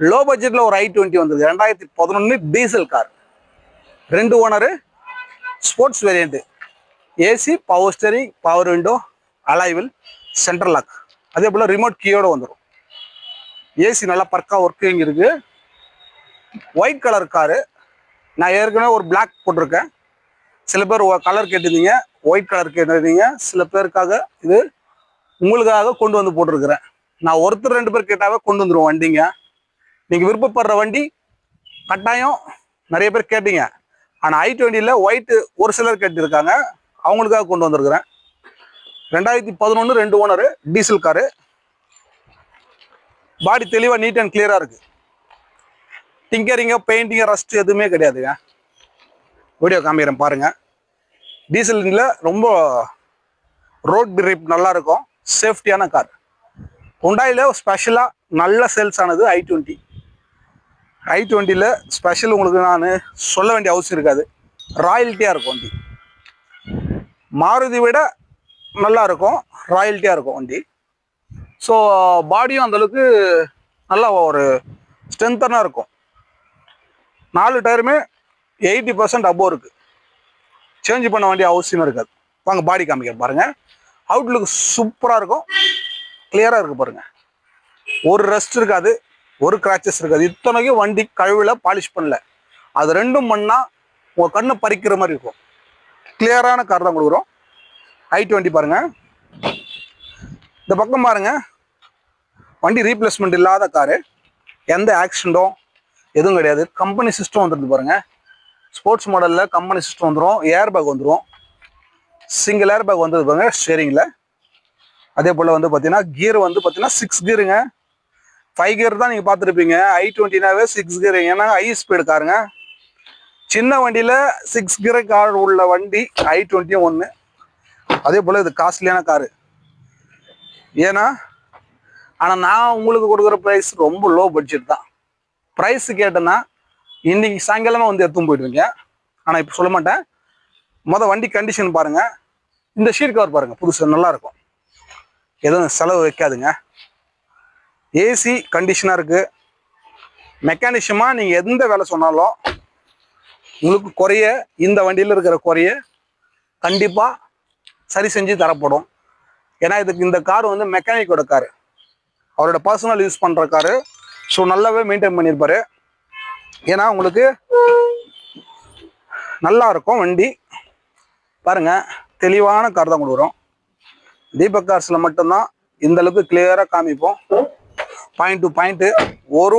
Low பட்ஜெட்டில் ஒரு ஐ twenty வந்தது ரெண்டாயிரத்தி பதினொன்று டீசல் கார் ரெண்டு owner sports variant AC power steering power window alloy wheel central lock அதே போல் ரிமோட் கீயோடு வந்துடும் ஏசி நல்லா பர்க்காக ஒர்க்கிங் இருக்குது ஒயிட் கலர் காரு நான் ஏற்கனவே ஒரு பிளாக் போட்டிருக்கேன். சில பேர் கலர் கேட்டிருந்தீங்க. ஒயிட் கலர் கேட்டிருந்தீங்க. சில பேருக்காக இது உங்களுக்காக கொண்டு வந்து போட்டிருக்கிறேன். நான் ஒருத்தர் ரெண்டு பேர் கேட்டாவே கொண்டு வந்துருவோம் வண்டிங்க. நீங்கள் விருப்பப்படுற வண்டி கட்டாயம் நிறைய பேர் கேட்டீங்க. ஆனால் ஐ டுவெண்ட்டியில் ஒயிட்டு ஒரு சிலர் கேட்டிருக்காங்க. அவங்களுக்காக கொண்டு வந்திருக்கிறேன். ரெண்டாயிரத்தி பதினொன்று ரெண்டு ஓனரு டீசல் காரு பாடி தெளிவாக நீட் அண்ட் கிளியராக இருக்குது டிங்கரிங்கோ பெயிண்டிங்கோ ரஸ்ட் எதுவுமே கிடையாதுங்க வீடியோ காமிக்கிறேன் பாருங்கள் டீசலில் ரொம்ப ரோட் கிரிப் நல்லா இருக்கும். சேஃப்டியான கார் உண்டாயில் ஸ்பெஷலாக நல்ல சேல்ஸ் ஆனது ஐ டுவெண்ட்டி ஐ டுவெண்ட்டியில் ஸ்பெஷல் உங்களுக்கு நான் சொல்ல வேண்டிய அவசியம் இருக்காது. ராயல்ட்டியாக இருக்கும் வண்டி. மாருதி விட நல்லா இருக்கும். ராயல்ட்டியாக இருக்கும் வண்டி. ஸோ பாடியும் அந்தளவுக்கு நல்லா ஒரு ஸ்ட்ரென்த்தனாக இருக்கும். நாலு டயருமே எயிட்டி பர்சன்ட் அபோவ் இருக்குது சேஞ்ச் பண்ண வேண்டிய அவசியம் இருக்காது. வாங்க பாடி காமிக்க பாருங்கள் அவுட்லுக் சூப்பராக இருக்கும். கிளியராக இருக்குது பாருங்கள் ஒரு ரெஸ்ட் இருக்காது. ஒரு கிராச்சஸ் இருக்காது. இத்தனைக்கும் வண்டி கழுவில் பாலிஷ் பண்ணல. அது ரெண்டும் பண்ணால் உங்கள் கண்ணை பறிக்கிற மாதிரி இருக்கும். கிளியரான கார் தான் கொடுக்குறோம். ஐ டுவெண்ட்டி பாருங்கள் இந்த பக்கம் பாருங்க. வண்டி ரீப்ளேஸ்மெண்ட் இல்லாத காரு எந்த ஆக்சிடெண்ட்டும் எதுவும் கிடையாது. கம்பெனி சிஸ்டம் வந்துடுது பாருங்கள் ஸ்போர்ட்ஸ் மாடலில் கம்பெனி சிஸ்டம் வந்துடும் ஏர் பேக் வந்துடும் சிங்கிள் ஏர் பேக் வந்தது பாருங்கள் ஸ்டேரிங்கில் அதே போல் வந்து பார்த்தீங்கன்னா கியர் வந்து பார்த்தீங்கன்னா சிக்ஸ் கியருங்க ஃபைவ் கியர் தான் நீங்கள் பார்த்துருப்பீங்க. ஐ டுவெண்ட்டினாவே சிக்ஸ் கியர் ஏன்னா ஹை ஸ்பீடு காருங்க. சின்ன வண்டியில் சிக்ஸ் கியர் கார் உள்ள வண்டி ஐ டுவெண்ட்டியும் ஒன்று அதே போல் இது காஸ்ட்லியான காரு ஏன்னா ஆனால் நான் உங்களுக்கு கொடுக்குற ப்ரைஸ் ரொம்ப லோ பட்ஜெட் தான். ப்ரைஸ் கேட்டேன்னா இன்றைக்கி சாயங்காலமாக வந்து எடுத்துன்னு போயிடுவீங்க. ஆனால் இப்போ சொல்ல மாட்டேன். மொதல் வண்டி கண்டிஷன் பாருங்கள் இந்த ஷீட் கவர் பாருங்கள் புதுசு நல்லா இருக்கும். எதுவும் செலவு வைக்காதுங்க. ஏசி கண்டிஷனாக இருக்குது மெக்கானிஷமாக நீங்கள் எந்த வேலை சொன்னாலும் உங்களுக்கு குறைய இந்த வண்டியில் இருக்கிற குறைய கண்டிப்பாக சரி செஞ்சு தரப்படும். ஏன்னா இதுக்கு இந்த கார் வந்து மெக்கானிக்கோட காரு அவரோட பர்சனல் யூஸ் பண்ணுற காரு ஸோ நல்லாவே மெயின்டைன் பண்ணியிருப்பாரு ஏன்னா உங்களுக்கு நல்லா இருக்கும் வண்டி. பாருங்க தெளிவான கார் தான் கொடுக்குறோம் தீபக் கார்ஸில் மட்டும்தான் இந்தளவுக்கு கிளியராக காமிப்போம். பாயிண்ட் டு பாயிண்ட்டு ஒரு ஒரு